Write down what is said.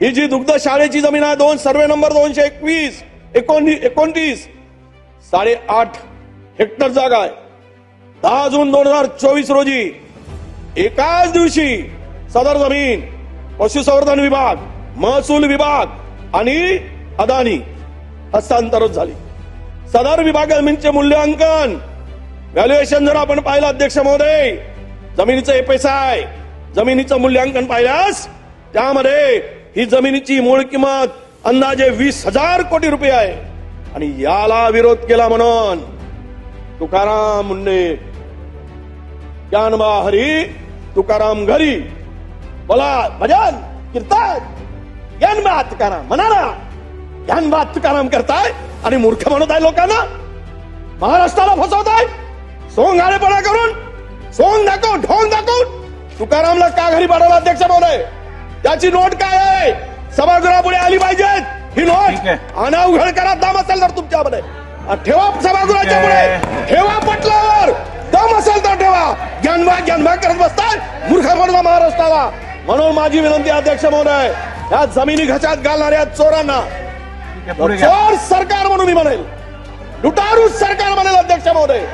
ही जी दुग्ध शाळेची जमीन आहे दोन सर्वे नंबर दोनशे एकवीस एकोणतीस एकोणतीस साडेआठ हेक्टर जागा आहे. दहा जून दोन हजार चोवीस रोजी एकाच दिवशी सदर जमीन पशुसंवर्धन विभाग महसूल विभाग आणि अदानी हस्तांतरित झाली. सदर विभाग जमीनचे मूल्यांकन व्हॅल्युएशन जर आपण पाहिलं अध्यक्ष महोदय जमिनीचं एपेसाय जमिनीचं मूल्यांकन पाहिल्यास त्यामध्ये ही जमिनीची मूळ किंमत अंदाजे वीस हजार कोटी रुपये आहे. आणि याला विरोध केला म्हणून तुकाराम मुंडे ज्ञानबा हरी तुकाराम घरी बोला भजन कीर्तन ज्ञानबा तुकाराम म्हणा ना ज्ञानबा तुकाराम करताय आणि मूर्ख म्हणत आहे लोकांना. महाराष्ट्राला फसवताय. सोंग आळेपणा करून सोंग दाखवून ढोंग दाखवून तुकारामला का घरी पाठवला? अध्यक्ष महोदय त्याची नोट काय आहे? सभागृहापुढे आली पाहिजेत ही नोट. अनावघड करा दम असेल तर तुमच्यामध्ये. ठेवा सभागृहाच्या पुढे. ठेवा पटलावर. दम असेल तर ठेवा. ज्ञानबा ज्ञानबा करत बसताय. मूर्ख महाराष्ट्राला. म्हणून माझी विनंती अध्यक्ष महोदय या जमिनी घशात घालणाऱ्या चोरांना. चोर सरकार म्हणून मी म्हणेल. लुटारू सरकार म्हणेल अध्यक्ष महोदय.